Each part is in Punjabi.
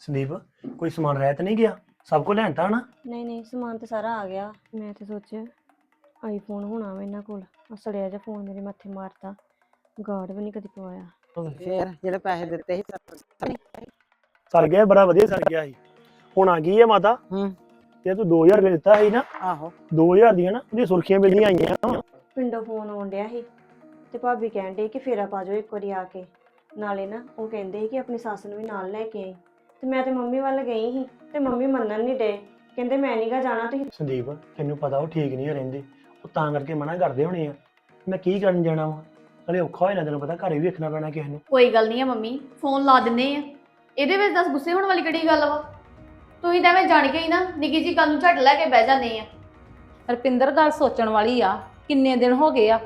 ਸੰਦੀਪ ਕੋਈ ਸਮਾਨ ਰਹਿ ਤਾਂ ਨਹੀਂ ਗਿਆ? ਸਭ ਕੁਝ ਲੈਣ ਤਾਂ ਨਾ ਨਹੀਂ ਨਹੀਂ ਸਮਾਨ ਤੇ ਸਾਰਾ ਆ ਗਿਆ। ਮੈਂ ਤੇ ਸੋਚਿਆ ਆਈਫੋਨ ਹੋਣਾ ਵਾ ਇਹਨਾਂ ਕੋਲ। ਸੜਿਆ ਜਿਹਾ ਫੋਨ ਮੇਰੇ ਮੱਥੇ ਮਾਰਤਾ। ਗਾਰਡ ਵੀ ਨਹੀਂ ਕਦੀ ਪਵਾਇਆ। ਫੇਰ ਜਿਹੜੇ ਪੈਸੇ ਦਿੱਤੇ ਸੀ ਸਰ ਗਿਆ ਬੜਾ ਵਧੀਆ ਸਰ ਗਿਆ ਸੀ। ਹੁਣ ਆ ਗਈ ਹੈ ਮਾਤਾ। ਹੂੰ। ਜੇ ਤੂੰ 2000 ਰੁਪਏ ਦਿੱਤਾ ਸੀ ਨਾ। ਆਹੋ। 2000 ਦੀਆਂ ਨਾ ਉਹਦੀ ਸੁਰਖੀਆਂ ਮਿਲਦੀਆਂ ਆਈਆਂ ਵਾਂ। ਪਿੰਡੋਂ ਫੋਨ ਆਉਣ ਡਿਆ ਸੀ। ਤੇ ਭਾਬੀ ਕਹਿਣ ਡਈ ਕਿ ਫੇਰਾ ਪਾ ਜਾਓ ਇੱਕ ਵਾਰੀ ਆ ਕੇ। ਨਾਲੇ ਨਾ ਉਹ ਕਹਿੰਦੇ ਸੀ ਕਿ ਆਪਣੀ ਸੱਸ ਨੂੰ ਵੀ ਨਾਲ ਲੈ ਕੇ ਆਈ। ਤੇ ਮੈਂ ਤੇ ਮੰਮੀ ਵੱਲ ਗਈ ਸੀ ਤੇ ਮੰਮੀ ਮੰਨਣ ਨਹੀਂ ਡੇ ਕਹਿੰਦੇ ਮੈਂ ਨੀ ਗਾ ਜਾਣਾ ਤੁਸੀਂ ਸੰਦੀਪ ਤੈਨੂੰ ਪਤਾ ਉਹ ਠੀਕ ਨਹੀਂ ਰਹਿੰਦੇ। ਉਹ ਤਾਂ ਕਰਕੇ ਮਨਾ ਕਰਦੇ ਹੋਣੇ ਆ। ਮੈਂ ਕੀ ਕਰਨ ਜਾਣਾ ਵਾ? ਨਾਲੇ ਔਖਾ ਹੋਇਆ ਤੈਨੂੰ ਪਤਾ ਘਰੇ ਵੀ ਵੇਖਣਾ ਪੈਣਾ ਕਿਸੇ ਨੂੰ। ਕੋਈ ਗੱਲ ਨਹੀਂ ਆ ਮੰਮੀ ਫੋਨ ਲਾ ਦਿੰਨੇ ਆ। ਇਹਦੇ ਵਿੱਚ ਦੱਸ ਗੁੱਸੇ ਹੋਣ ਵਾਲੀ ਕਿਹੜੀ ਗੱਲ ਵਾ? ਤੁਸੀਂ ਤਾਂ ਐਵੇਂ ਜਾਣ ਕੇ ਹੀ ਨਾ ਨਿੱਕੀ ਜੀ ਗੱਲ ਨੂੰ ਝੱਟ ਲੈ ਕੇ ਬਹਿ ਜਾਂਦੇ ਆ। ਰਪਿੰਦਰ ਗੱਲ ਸੋਚਣ ਵਾਲੀ ਆ। ਕਿੰਨੇ ਦਿਨ ਹੋ ਗਏ ਆ?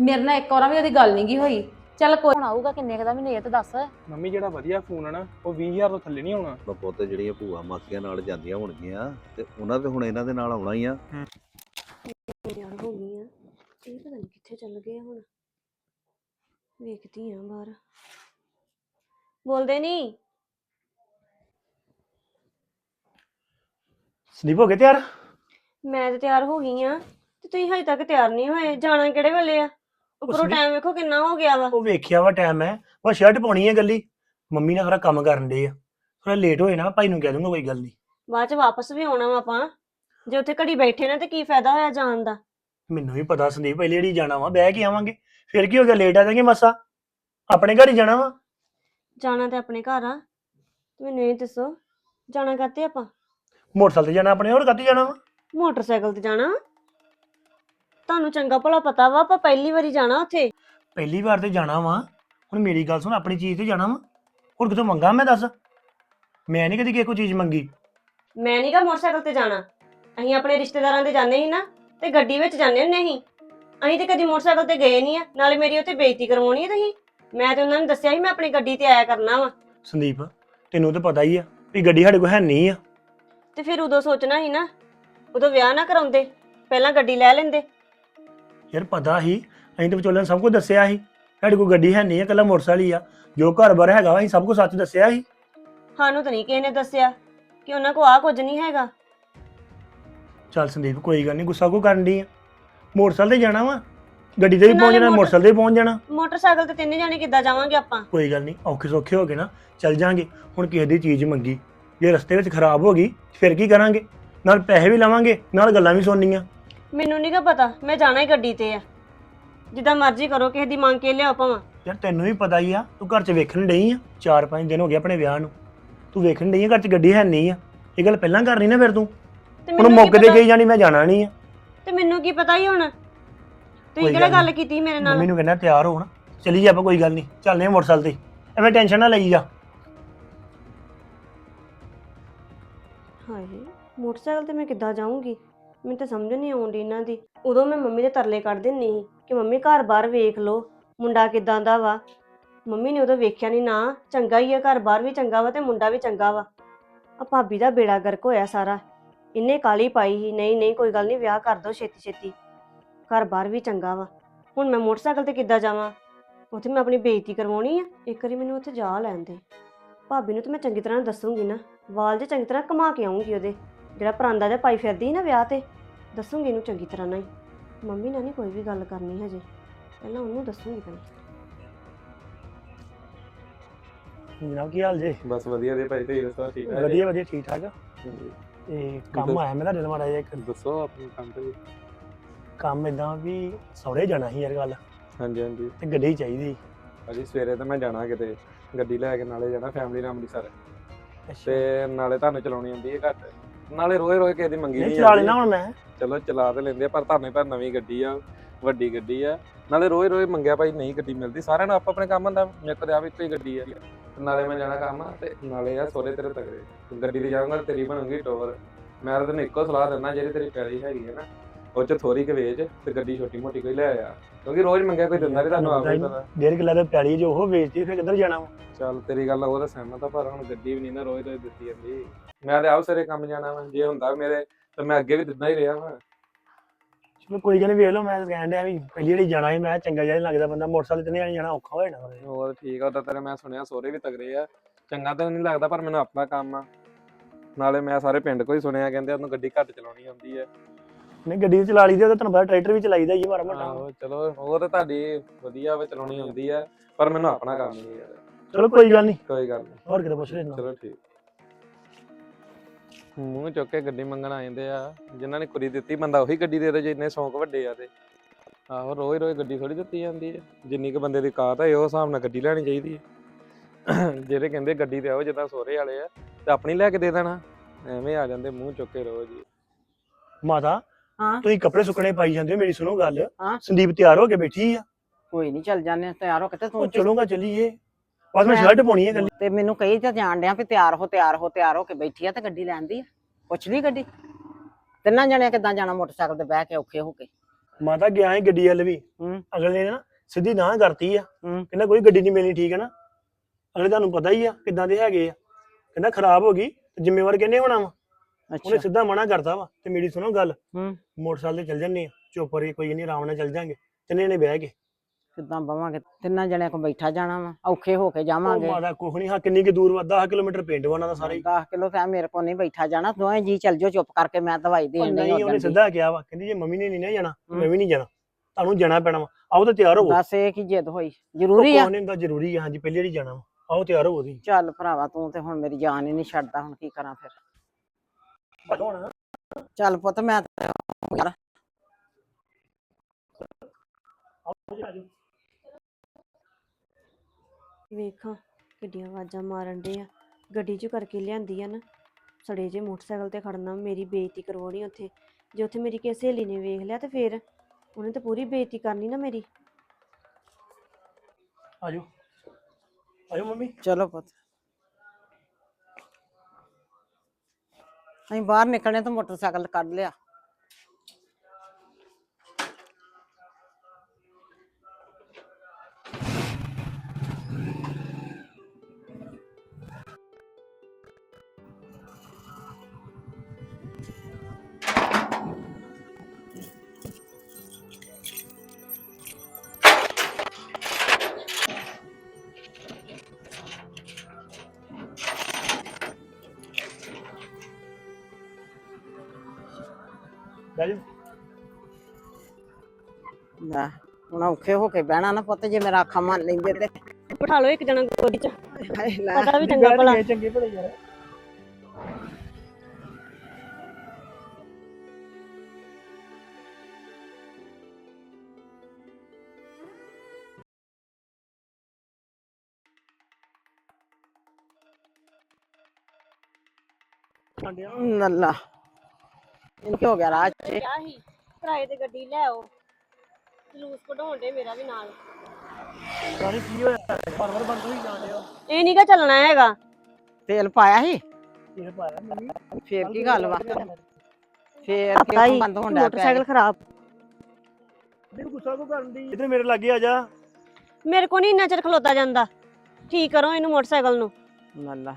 ਮੇਰੇ ਨਾਲ ਇੱਕ ਵਾਰ ਵੀ ਉਹਦੀ ਗੱਲ ਨਹੀਂ ਗਈ ਹੋਈ। ਚੱਲ ਕੋਈ ਹੁਣ ਆਊਗਾ ਕਿੰਨੇ ਕੁ ਦਾ ਮੈਨੂੰ ਇਹ ਤਾਂ ਦੱਸ। ਮੰਮੀ ਜਿਹੜਾ ਵਧੀਆ ਫੋਨ ਆ ਨਾ ਉਹ 20000 ਤੋਂ ਥੱਲੇ ਨਹੀਂ ਆਉਣਾ। ਤਾਂ ਪੁੱਤ ਜਿਹੜੀਆਂ ਭੂਆ ਮਾਸੀਆਂ ਨਾਲ ਜਾਂਦੀਆਂ ਹੋਣਗੀਆਂ ਤੇ ਉਹਨਾਂ ਤੇ ਹੁਣ ਇਹਨਾਂ ਦੇ ਨਾਲ ਆਉਣਾ ਹੀ ਆ। ਤਿਆਰ ਹੋ ਗਈ ਆ ਇਹ ਪਤਾ ਨਹੀਂ ਕਿੱਥੇ ਚੱਲ ਗਏ ਆ ਹੁਣ। ਵੇਖਦੀ ਆ ਬਾਹਰ। ਬੋਲਦੇ ਨਹੀਂ ਸੰਦੀਪ ਹੋ ਗਏ ਤਿਆਰ? ਮੈਂ ਤੇ ਤਿਆਰ ਹੋ ਗਈ ਆ ਤੇ ਤੁਸੀਂ ਹਜੇ ਤੱਕ ਤਿਆਰ ਨਹੀਂ ਹੋਏ। ਜਾਣਾ ਕਿਹੜੇ ਵੇਲੇ ਆ? ਉੱਪਰੋਂ ਟਾਈਮ ਵੇਖੋ ਕਿੰਨਾ ਹੋ ਗਿਆ ਵਾ। ਉਹ ਵੇਖਿਆ ਵਾ ਟਾਈਮ ਹੈ ਬਸ ਸ਼ਰਟ ਪਾਉਣੀ ਹੈ ਗੱਲੀ। ਮੰਮੀ ਨਾਲ ਥੋੜਾ ਕੰਮ ਕਰਨ ਦੇ ਆ। ਥੋੜਾ ਲੇਟ ਹੋਏ ਨਾ ਭਾਈ ਨੂੰ ਕਹਿ ਦੂੰਗਾ ਕੋਈ ਗੱਲ ਨਹੀਂ। ਬਾਅਦ ਚ ਵਾਪਸ ਵੀ ਆਉਣਾ ਵਾ ਆਪਾਂ। ਜੇ ਉੱਥੇ ਘੜੀ ਬੈਠੇ ਨਾ ਤੇ ਕੀ ਫਾਇਦਾ ਹੋਇਆ ਜਾਣ ਦਾ? ਮੈਨੂੰ ਵੀ ਪਤਾ ਸੰਦੀਪ ਪਹਿਲੇ ਜਿਹੜੀ ਜਾਣਾ ਵਾ ਬਹਿ ਕੇ ਆਵਾਂਗੇ। ਫਿਰ ਕੀ ਹੋ ਗਿਆ ਲੇਟ ਆ ਜਾਵਾਂਗੇ ਮਸਾ। ਆਪਣੇ ਘਰ ਹੀ ਜਾਣਾ ਵਾ। ਜਾਣਾ ਤੇ ਆਪਣੇ ਘਰ ਆ। ਤੇ ਮੈਨੂੰ ਇਹ ਦੱਸੋ ਜਾਣਾ ਕਾਤੇ ਆਪਾਂ? ਮੋਟਰਸਾਈਕਲ ਤੇ ਜਾਣਾ ਆਪਣੇ ਹੋਰ ਕੱਤੀ ਜਾਣਾ ਵਾ? ਮੋਟਰਸਾਈਕਲ ਤੇ ਜਾਣਾ। ਤੁਹਾਨੂੰ ਚੰਗਾ ਭਲਾ ਪਤਾ ਵਾ ਆਪਾਂ ਪਹਿਲੀ ਵਾਰੀ ਜਾਣਾ ਉੱਥੇ। ਪਹਿਲੀ ਵਾਰ ਤੇ ਜਾਣਾ ਵਾ। ਹੁਣ ਮੇਰੀ ਗੱਲ ਸੁਣ ਆਪਣੀ ਚੀਜ਼ ਤੇ ਜਾਣਾ ਵਾ। ਹੋਰ ਕਿਤੋਂ ਮੰਗਾ ਮੈਂ ਦੱਸ? ਮੈਂ ਨਹੀਂ ਕਦੀ ਕਿਸੇ ਕੋਈ ਚੀਜ਼ ਮੰਗੀ। ਮੈਂ ਨੀ ਗਾ ਮੋਟਰਸਾਈਕਲ ਤੇ ਜਾਣਾ। ਅਸੀਂ ਆਪਣੇ ਰਿਸ਼ਤੇਦਾਰਾਂ ਦੇ ਜਾਂਦੇ ਸੀ ਨਾ ਤੇ ਗੱਡੀ ਵਿੱਚ ਜਾਂਦੇ ਹੁੰਦੇ ਸੀ। ਅਸੀਂ ਤੇ ਕਦੀ ਮੋਟਰਸਾਈਕਲ ਤੇ ਗਏ ਨਹੀਂ ਆ ਨਾਲੇ ਮੇਰੀ ਉੱਥੇ ਬੇਇੱਜ਼ਤੀ ਕਰਵਾਉਣੀ ਹੈ ਤੁਸੀਂ। ਮੈਂ ਤੇ ਉਹਨਾਂ ਨੂੰ ਦੱਸਿਆ ਸੀ ਮੈਂ ਆਪਣੀ ਗੱਡੀ ਤੇ ਆਇਆ ਕਰਨਾ ਵਾ। ਸੰਦੀਪ ਤੈਨੂੰ ਤਾਂ ਪਤਾ ਹੀ ਆ ਵੀ ਗੱਡੀ ਸਾਡੇ ਕੋਲ ਹੈ ਨਹੀਂ ਆ। ਤੇ ਫਿਰ ਉਦੋਂ ਸੋਚਣਾ ਸੀ ਨਾ ਉਦੋਂ ਵਿਆਹ ਨਾ ਕਰਾਉਂਦੇ ਪਹਿਲਾਂ ਗੱਡੀ ਲੈ ਲੈਂਦੇ। ਯਾਰ ਪਤਾ ਹੀ ਅਸੀਂ ਤਾਂ ਵਿਚੋਲਿਆਂ ਨੂੰ ਸਭ ਕੁਝ ਦੱਸਿਆ ਸੀ। ਸਾਡੇ ਕੋਲ ਗੱਡੀ ਹੈ ਨਹੀਂ ਆ ਕੱਲਾ ਮੋਟਰਸਾਈਕਲ ਹੀ ਆ। ਜੋ ਘਰ-ਬਾਰ ਹੈਗਾ ਵਾ ਅਸੀਂ ਸਭ ਕੁਝ ਸੱਚ ਦੱਸਿਆ ਸੀ। ਸਾਨੂੰ ਤਾਂ ਨਹੀਂ ਕਿਸੇ ਨੇ ਦੱਸਿਆ ਕਿ ਉਹਨਾਂ ਕੋ ਆ ਕੁਝ ਨਹੀਂ ਹੈਗਾ। ਚੱਲ ਸੰਦੀਪ ਕੋਈ ਗੱਲ ਨਹੀਂ ਗੁੱਸਾ ਕੋ ਕਰਨ ਦੀ ਆ? ਮੋਟਰਸਾਈਕਲ ਤੇ ਜਾਣਾ ਵਾ? ਗੱਡੀ ਤੇ ਵੀ ਪਹੁੰਚ ਨਾਲੇ ਜਾਣਾ ਮੋਟਰ- ਮੋਟਰਸਾਈਕਲ ਤੇ ਵੀ ਪਹੁੰਚ ਜਾਣਾ। ਮੋਟਰਸਾਈਕਲ ਤੇ ਤਿੰਨੇ ਜਾਣੇ ਕਿੱਦਾਂ ਜਾਵਾਂਗੇ ਆਪਾਂ? ਕੋਈ ਗੱਲ ਨਹੀਂ ਔਖੇ ਸੌਖੇ ਹੋ ਕੇ ਨਾ ਚੱਲ ਜਾਾਂਗੇ। ਹੁਣ ਕਿਸੇ ਦੀ ਚੀਜ਼ ਮੰਗੀ ਜੇ ਰਸਤੇ ਵਿੱਚ ਖਰਾਬ ਹੋ ਗਈ ਫਿਰ ਕੀ ਕਰਾਂਗੇ? ਨਾਲ ਪੈਸੇ ਵੀ ਲਵਾਂਗੇ ਨਾਲ ਗੱਲਾਂ ਵੀ ਸੁਣਨੀਆਂ। ਮੈਨੂੰ ਨਹੀਂ ਗਾ ਪਤਾ ਮੈਂ ਜਾਣਾ ਹੀ ਗੱਡੀ ਤੇ ਆ। ਜਿੱਦਾਂ ਮਰਜ਼ੀ ਕਰੋ ਕਿਸੇ ਦੀ ਮੰਗ ਕੇ ਲਿਆਓ ਭਾਵਾਂ। ਯਾਰ ਤੈਨੂੰ ਵੀ ਪਤਾ ਹੀ ਆ ਤੂੰ ਘਰ 'ਚ ਵੇਖਣ ਡਈ ਆ 4-5 ਦਿਨ ਹੋ ਗਏ ਆਪਣੇ ਵਿਆਹ ਨੂੰ। ਤੂੰ ਵੇਖਣ ਡਈ ਆ ਘਰ 'ਚ ਗੱਡੀ ਹੈ ਨਹੀਂ ਆ। ਇਹ ਗੱਲ ਪਹਿਲਾਂ ਕਰਨੀ ਨਾ ਫਿਰ ਤੂੰ। ਤੇ ਹੁਣ ਮੈਨੂੰ ਮੌਕੇ ਕੀ ਪਤਾ? ਗਈ ਜਾਣੀ ਮੈਂ ਜਾਣਾ ਨਹੀਂ ਆ। ਤੇ ਮੈਨੂੰ ਕੀ ਪਤਾ ਹੀ ਹੁਣ? ਤੁਸੀਂ ਕੋਈ ਕਿਹੜਾ ਗੱਲ ਗੱਲ ਕੀਤੀ ਮੇਰੇ ਨਾਲ? ਮੰਮੀ ਨੂੰ ਕਹਿੰਦਾ ਤਿਆਰ ਹੋਣ। ਚਲੀ ਜਾ ਆਪਾਂ ਕੋਈ ਗੱਲ ਨਹੀਂ। ਚੱਲਨੇ ਆ ਮੋਟਰਸਾਈਕਲ ਤੇ। ਐਵੇਂ ਟੈਨਸ਼ਨ ਨਾ ਲਈ ਜਾ। ਹਾਏ ਮੋਟਰਸਾਈਕਲ ਤੇ ਮੈਂ ਕਿੱਦਾਂ ਜਾਊਂਗੀ? ਮੈਨੂੰ ਤਾਂ ਸਮਝ ਨਹੀਂ ਆਉਂਦੀ ਇਹਨਾਂ ਦੀ। ਉਦੋਂ ਮੈਂ ਮੰਮੀ ਦੇ ਤਰਲੇ ਕੱਢ ਦਿੰਨੀ ਸੀ ਕਿ ਮੰਮੀ ਘਰ ਬਾਹਰ ਵੇਖ ਲਓ, ਮੁੰਡਾ ਕਿਦਾਂ ਦਾ ਵਾ। ਮੰਮੀ ਨੇ ਉਦੋਂ ਵੇਖਿਆ ਨਹੀਂ ਨਾ, ਚੰਗਾ ਹੀ ਆ, ਘਰ ਬਾਹਰ ਵੀ ਚੰਗਾ ਵਾ ਤੇ ਮੁੰਡਾ ਵੀ ਚੰਗਾ ਵਾ। ਆ ਭਾਬੀ ਦਾ ਬੇੜਾ ਗਰਕ ਹੋਇਆ ਸਾਰਾ। ਇੰਨੇ ਕਾਲੀ ਪਾਈ ਸੀ, ਨਹੀਂ ਨਹੀਂ, ਕੋਈ ਗੱਲ ਨਹੀਂ, ਵਿਆਹ ਕਰ ਦੋ ਛੇਤੀ ਛੇਤੀ। ਘਰ ਬਾਹਰ ਵੀ ਚੰਗਾ ਵਾ। ਹੁਣ ਮੈਂ ਮੋਟਰਸਾਈਕਲ ਤੇ ਕਿੱਦਾਂ ਜਾਵਾਂ? ਉੱਥੇ ਮੈਂ ਆਪਣੀ ਬੇਇੱਜ਼ਤੀ ਕਰਵਾਉਣੀ ਆ? ਇੱਕ ਵਾਰੀ ਮੈਨੂੰ ਉੱਥੇ ਜਾ ਲੈਣ ਦੇ। ਭਾਬੀ ਨੂੰ ਤਾਂ ਮੈਂ ਚੰਗੀ ਤਰ੍ਹਾਂ ਦੱਸੂਗੀ ਨਾ। ਵਾਲ ਜੇ ਚੰਗੀ ਤਰ੍ਹਾਂ ਘੁਮਾ ਕੇ ਆਉਂਗੀ ਉਹਦੇ। ਜਿਹੜਾ ਪਰਾਂਦਾ ਜਿਹਾ ਪਾਈ ਫਿਰਦੀ ਸੀ ਨਾ ਵਿਆਹ ਤੇ ਦੱਸੂਗੀ ਇਹਨੂੰ ਚੰਗੀ ਤਰ੍ਹਾਂ ਨਾਲ ਹੀ। ਮੰਮੀ ਨਾਲ ਨਹੀਂ ਕੋਈ ਵੀ ਗੱਲ ਕਰਨੀ ਹਜੇ। ਪਹਿਲਾਂ ਉਹਨੂੰ ਦੱਸੂਗੀ ਪਹਿਲਾਂ ਜਨਾਬ ਕੀ ਹਾਲ ਜੇ? ਬਸ ਵਧੀਆ ਦੇ ਭਾਈ ਤੇ ਦੱਸੋ ਠੀਕ ਹੈ ਵਧੀਆ ਵਧੀਆ ਠੀਕ ਠਾਕ ਆ। ਇਹ ਕੰਮ ਆਇਆ ਮੈਂ ਤੁਹਾਡੇ ਨਾਲ ਮਾੜਾ ਜਿਹਾ ਇੱਕ। ਦੱਸੋ ਆਪਣੇ ਕੰਮ ਤੇ। ਕੰਮ ਇਦਾਂ ਵੀ ਸਹੁਰੇ ਜਾਣਾ ਸੀ ਯਾਰ ਗੱਲ ਹਾਂਜੀ ਹਾਂਜੀ। ਤੇ ਗੱਡੀ ਚਾਹੀਦੀ ਅਜੀ ਸਵੇਰੇ ਤਾਂ ਮੈਂ ਜਾਣਾ ਕਿਤੇ। ਗੱਡੀ ਲੈ ਕੇ ਨਾਲੇ ਜਾਣਾ ਫੈਮਿਲੀ ਨਾਲ ਅੰਮ੍ਰਿਤਸਰ। ਤੇ ਨਾਲੇ ਤੁਹਾਨੂੰ ਚਲਾਉਣੀ ਆਉਂਦੀ ਹੈ ਘੱਟ। ਨਾਲੇ ਰੋਏ ਰੋਏ ਕਿਸੇ ਦੀ ਮੰਗੀ ਨਹੀਂ ਨਹੀਂ ਚਲਾ। ਲੈਣਾ ਹੁਣ ਮੈਂ। ਚਲੋ ਚਲਾ ਤੇ ਲੈਂਦੇ ਆ ਪਰ ਤੁਹਾਨੂੰ ਪਰ ਨਵੀਂ ਗੱਡੀ ਆ ਵੱਡੀ ਗੱਡੀ ਆ। ਨਾਲੇ ਰੋਏ ਰੋਏ ਮੰਗਿਆ ਭਾਈ ਨਹੀਂ ਗੱਡੀ ਮਿਲਦੀ। ਸਾਰਿਆਂ ਨੂੰ ਆਪੋ ਆਪਣੇ ਕੰਮ ਹੁੰਦਾ ਮੇਰੇ ਕੋਲ ਆਪ ਇੱਕੋ ਹੀ ਗੱਡੀ ਆ। ਤੇ ਨਾਲੇ ਮੈਂ ਜਾਣਾ ਕੰਮ ਆ ਤੇ ਨਾਲੇ ਆ ਸੋਰੇ ਤੇਰੇ ਤਗੜੇ। ਗੱਡੀ ਤੇ ਜਾਊਂਗਾ ਤੇਰੀ ਬਣੂਗੀ ਟੋਰ। ਮੈਂ ਤਾਂ ਤੈਨੂੰ ਇੱਕੋ ਸਲਾਹ ਦਿੰਦਾ ਜਿਹੜੀ ਤੇਰੀ ਪੈਲੀ ਹੈਗੀ ਹੈ ਨਾ ਉਹ ਚ ਥੋੜੀ ਕੁ ਵੇਚ ਤੇ ਗੱਡੀ ਛੋਟੀ ਮੋਟੀ ਕੋਈ ਲੈ ਆ। ਕਿਉਂਕਿ ਰੋਜ਼ ਮੰਗਿਆ ਕੋਈ ਦਿੰਦਾ ਨਹੀਂ ਤੁਹਾਨੂੰ ਆਪ ਪਤਾ। ਡੇਢ ਕਿੱਲਾ ਤੇ ਪੈਲੀ ਜੋ ਉਹ ਵੇਚਦੀ ਫਿਰ ਕਿੱਧਰ ਜਾਣਾ ਵਾ? ਚੱਲ ਤੇਰੀ ਗੱਲ ਉਹ ਤਾਂ ਸਹਿਮਤ ਆ ਪਰ ਹੁਣ ਗੱਡੀ ਵੀ ਨਹੀਂ ਨਾ ਰੋਜ਼ ਰੋਜ਼ ਦਿੱਤੀ ਜਾਂਦੀ। ਮੈਂ ਤੇ ਆਪ ਸਾਰੇ ਕੰਮ ਜਾਣਾ ਵਾ ਜੇ ਹੁੰਦਾ ਮੇਰੇ ਤਾਂ ਮੈਂ ਅੱਗੇ ਵੀ ਦਿੰਦਾ ਹੀ ਰਿਹਾ ਵਾ। ਚਲੋ ਕੋਈ ਗੱਲ ਨਹੀਂ ਵੇਖ ਲਓ ਮੈਂ ਕਹਿਣ ਡਿਆ ਵੀ ਪਹਿਲੀ ਜਿਹੜੀ ਜਾਣਾ ਸੀ ਮੈਂ ਚੰਗਾ ਜਿਹਾ ਨੀ ਲੱਗਦਾ ਬੰਦਾ ਮੋਟਰਸਾਈਕਲ ਤੇ ਨਹੀਂ ਜਾਣਾ ਔਖਾ ਹੋ ਜਾਣਾ ਵਾ। ਹੋਰ ਠੀਕ ਆ ਉਦਾਂ ਤੇਰੇ ਮੈਂ ਸੁਣਿਆ ਸੋਰੇ ਵੀ ਤਗੜੇ ਆ। ਚੰਗਾ ਤਾਂ ਨਹੀਂ ਲੱਗਦਾ ਪਰ ਮੈਨੂੰ ਆਪਣਾ ਕੰਮ ਆ। ਨਾਲੇ ਮੈਂ ਸਾਰੇ ਪਿੰਡ ਕੋਈ ਸੁਣਿਆ ਕਹਿੰਦੇ ਉਹਨੂੰ ਗੱਡੀ ਘੱਟ ਚਲਾਉਣੀ ਆਉਂਦੀ ਹੈ ਨਹੀਂ ਗੱਡੀ ਚਲਾ ਲਈਦੀ ਉਹਦਾ ਤੁਹਾਨੂੰ ਪਤਾ ਟਰੈਕਟਰ ਵੀ ਚਲਾਈਦਾ ਹੀ ਮਾਰਾ ਮੋਟਾ। ਆਹੋ ਚਲੋ ਉਹ ਤਾਂ ਤੁਹਾਡੀ ਵਧੀਆ ਵਾ ਚਲਾਉਣੀ ਆਉਂਦੀ ਹੈ ਪਰ ਮੈਨੂੰ ਆਪਣਾ ਕੰਮ ਨਹੀਂ ਯਾਰ। ਚਲੋ ਕੋਈ ਗੱਲ ਨਹੀਂ। ਕੋਈ ਗੱਲ ਨਹੀਂ। ਹੋਰ ਕਿਤੇ ਪੁੱਛ ਲੈਣਾ ਚਲੋ ਠੀਕ। ਮੂੰਹ ਚੁੱਕ ਕੇ ਗੱਡੀ ਮੰਗਣ ਆ ਜਾਂਦੇ ਆ। ਜਿਨ੍ਹਾਂ ਨੇ ਕੁੜੀ ਦਿੱਤੀ ਬੰਦਾ ਉਹੀ ਗੱਡੀ ਦੇ ਦੇ ਜਿੰਨੇ ਸ਼ੌਂਕ ਵੱਡੇ ਆ ਤੇ। ਆਹੋ ਰੋਜ਼ ਰੋਜ਼ ਗੱਡੀ ਥੋੜੀ ਦਿੱਤੀ ਜਾਂਦੀ ਹੈ ਜਿੰਨੀ ਕੁ ਬੰਦੇ ਦੀ ਕਾਤ ਹੈ ਉਹ ਹਿਸਾਬ ਨਾਲ ਗੱਡੀ ਲੈਣੀ ਚਾਹੀਦੀ ਹੈ ਜਿਹੜੇ ਕਹਿੰਦੇ ਗੱਡੀ ਤੇ ਆਓ ਜਿੱਦਾਂ ਸੋਹਰੇ ਵਾਲੇ ਆ ਤੇ ਆਪਣੀ ਲੈ ਕੇ ਦੇ ਦੇਣਾ। ਐਵੇਂ ਆ ਜਾਂਦੇ ਮੂੰਹ ਚੁੱਕ ਕੇ ਰੋਜ਼ ਹੀ। ਮਾਤਾ ਹਾਂ। ਤੁਸੀਂ ਕੱਪੜੇ ਸੁੱਕਣੇ ਪਾਈ ਜਾਂਦੇ ਹੋ ਮੇਰੀ ਸੁਣੋ ਗੱਲ। ਹਾਂ। ਸੰਦੀਪ ਤਿਆਰ ਹੋ ਕੇ ਬੈਠੀ ਆ। ਕੋਈ ਨਹੀਂ ਚੱਲ ਜਾਂਦੇ ਆ, ਤਿਆਰ ਹੋ ਕੇ ਤੇ ਉਹ ਤੂੰ ਚਲੋਗਾ ਚੱਲੀਏ। ਬਸ ਮੈਂ ਮੈਂ- ਸ਼ਰਟ ਪਾਉਣੀ ਹੈ ਗੱਲੀ ਤੇ ਮੈਨੂੰ ਕਹੀ ਤਾਂ ਜਾਣ ਡਿਆ ਵੀ ਤਿਆਰ ਹੋ ਤਿਆਰ ਹੋ ਤਿਆਰ ਹੋ ਕੇ ਬੈਠੀ ਆ ਤੇ ਗੱਡੀ ਲੈਂਦੀ ਆ। ਪੁੱਛ ਲਈ ਗੱਡੀ। ਤਿੰਨਾਂ ਜਣਿਆਂ ਕਿੱਦਾਂ ਜਾਣਾ ਮੋਟਰਸਾਈਕਲ ਤੇ ਬਹਿ ਕੇ ਔਖੇ ਹੋ ਕੇ? ਮਾਤਾ ਗਿਆ ਹੈ ਗੱਡੀ ਵੱਲ ਵੀ। ਹੂੰ। ਅਗਲੇ ਨੇ ਨਾ ਸਿੱਧੀ ਨਾ ਕਰਤੀ ਆ। ਹੂੰ। ਕਹਿੰਦਾ ਕੋਈ ਗੱਡੀ ਨਹੀਂ ਮਿਲਣੀ ਠੀਕ ਹੈ ਨਾ? ਅਗਲੇ ਤੁਹਾਨੂੰ ਪਤਾ ਹੀ ਆ ਕਿੱਦਾਂ ਦੇ ਹੈਗੇ ਆ। ਕਹਿੰਦਾ ਖਰਾਬ ਹੋ ਗਈ ਤੇ ਜ਼ਿੰਮੇਵਾਰ ਕਿਹਨੇ ਹੋਣਾ ਵਾ? ਉਹਨੇ ਅੱਛਾ। ਸਿੱਧਾ ਮਨਾ ਕਰਤਾ ਵਾ ਤੇ ਮੇਰੀ ਸੁਣੋ ਗੱਲ। ਹੂੰ। ਮੋਟਰਸਾਈਕਲ ਤੇ ਚੱਲ ਜੰਨੇ ਆ ਚੋਪਰ ਕੋਈ ਨਹੀਂ ਆਰਾਮ ਨਾਲ ਚੱਲ ਜਾਂਗੇ। ਤਿੰਨੇ ਨੇ ਬਹਿ ਕੇ ਕਿੱਦਾਂ ਬਵਾਂਗੇ? ਤਿੰਨਾਂ ਜਣਿਆਂ ਕੋ ਬੈਠਾ ਜਾਣਾ ਵਾ ਔਖੇ ਹੋ ਕੇ ਉਹ ਜਾਵਾਂਗੇ ਮਾਤਾ ਕੁਖ ਨਹੀਂ ਹਾਂ ਕਿੰਨੀ ਕਿ ਦੂਰ ਵਾ 10 ਕਿਲੋਮੀਟਰ ਪਿੰਡ ਵਾ ਉਹਨਾਂ ਦਾ ਸਾਰੇ 10 ਕਿਲੋ ਤਾਂ ਮੇਰੇ ਕੋ ਨਹੀਂ ਬੈਠਾ ਜਾਣਾ ਦੋਵੇਂ ਜੀ ਚੱਲ ਜਾਓ ਚੁੱਪ ਕਰਕੇ ਮੈਂ ਦਵਾਈ ਦੇਣ ਨਹੀਂ ਨਹੀਂ ਉਹਨੇ ਸਿੱਧਾ ਕਿਹਾ ਵਾ ਕਹਿੰਦੀ ਜੇ ਮੰਮੀ ਨੇ ਨਹੀਂ ਨਾ ਜਾਣਾ ਤੇ ਮੈਂ। ਵੀ ਨਹੀਂ ਜਾਣਾ ਤੁਹਾਨੂੰ ਜਾਣਾ ਪੈਣਾ ਵਾ। ਆਓ ਤਾਂ ਤਿਆਰ ਹੋਵੋ। ਦੱਸ ਇਹ ਕੀ ਜਿੱਦ ਹੋਈ? ਜ਼ਰੂਰੀ ਆ? ਕੋਹ ਨਹੀਂ ਹੁੰਦਾ ਜ਼ਰੂਰੀ ਆ ਹਾਂਜੀ ਪਹਿਲੀ ਵਾਰੀ ਜਾਣਾ ਵਾ। ਆਓ ਤਿਆਰ ਹੋਵੋ ਤੁਸੀਂ। ਚੱਲ ਭਰਾਵਾ ਤੂੰ ਤੇ ਹੁਣ ਮੇਰੀ ਜਾਨ ਹੀ ਨਹੀਂ ਛੱਡਦਾ ਹੁਣ ਕੀ ਕਰਾਂ ਫਿਰ? ਹੁਣ ਚੱਲ ਪੁੱਤ ਮੈਂ ਤੇ ਯਾਰ ਵੇਖਾਂ ਕਿੱਡੀਆਂ ਆਵਾਜ਼ਾਂ ਮਾਰਨ ਦੇ ਆ। ਗੱਡੀ 'ਚ ਕਰਕੇ ਲਿਆਂਦੀ ਆ ਨਾ। ਸੜੇ ਜੇ ਮੋਟਰਸਾਈਕਲ ਤੇ ਖੜਨਾ ਮੇਰੀ ਬੇਇੱਜ਼ਤੀ ਕਰਵਾਉਣੀ ਉੱਥੇ। ਜੇ ਉੱਥੇ ਮੇਰੀ ਕਿਸੇ ਸਹੇਲੀ ਨੇ ਵੇਖ ਲਿਆ ਤੇ ਫੇਰ ਉਹਨੇ ਤਾਂ ਪੂਰੀ ਬੇਇੱਜ਼ਤੀ ਕਰਨੀ ਨਾ ਮੇਰੀ। ਆਜੋ। ਆਜੋ ਮੰਮੀ। ਚਲੋ ਪੁੱਤ। ਅਸੀਂ ਬਾਹਰ ਨਿਕਲਣੇ ਤਾਂ ਮੋਟਰਸਾਈਕਲ ਕੱਢ ਲਿਆ। ਲੈ ਹੁਣ ਔਖੇ ਹੋ ਕੇ ਬਹਿਣਾ ਨਾ ਪੁੱਤ ਜੇ ਮੇਰਾ ਅੱਖਾਂ ਮੰਨ ਲੈਂਦੇ ਤੇ। ਬਿਠਾ ਲਓ ਇੱਕ ਜਣਾ ਗੋਦੀ 'ਚ। ਹਾਏ ਲੈ। ਪਤਾ ਵੀ ਚੰਗਾ ਭਲਾ। ਚੰਗੇ ਭਲੇ ਯਾਰ। ਨੱਲਾ ਇਹ ਕੀ ਹੋ ਗਿਆ ਰਾਜ? ਚ ਕਿਹਾ ਸੀ। ਕਿਰਾਏ ਤੇ ਗੱਡੀ ਲੈ ਆਓ। ਜਲੂਸ ਕਢਾਉਣ ਦੇ ਮੇਰਾ ਵੀ ਨਾਲ। ਸਾਰੀ ਕੀ ਹੋਇਆ? ਪਰਵਰ ਬੰਦ ਹੋਈ ਜਾਂਦੇ ਹੋ। ਇਹ ਨਹੀਂਗਾ ਚੱਲਣਾ ਹੈਗਾ। ਤੇਲ ਪਾਇਆ ਸੀ? ਇਹ ਪਾਇਆ ਮੰਮੀ ਫੇਰ ਕੀ ਗੱਲ ਵਾ? ਫੇਰ ਕਿਉਂ ਬੰਦ ਹੋਣ ਡਿਆ ਪਿਆ ਮੋਟਰਸਾਈਕਲ ਖਰਾਬ। ਮੈਨੂੰ ਗੁੱਸਾ ਕੋ ਕਰਨ ਦੀ ਇਧਰ ਮੇਰੇ ਲਾਗੇ ਆ ਜਾ। ਮੇਰੇ ਕੋ ਨਹੀਂ ਇੰਨਾ ਚਿਰ ਖਲੋਤਾ ਜਾਂਦਾ। ਠੀਕ ਕਰੋ ਇਹਨੂੰ ਮੋਟਰਸਾਈਕਲ ਨੂੰ। ਨੱਲਾ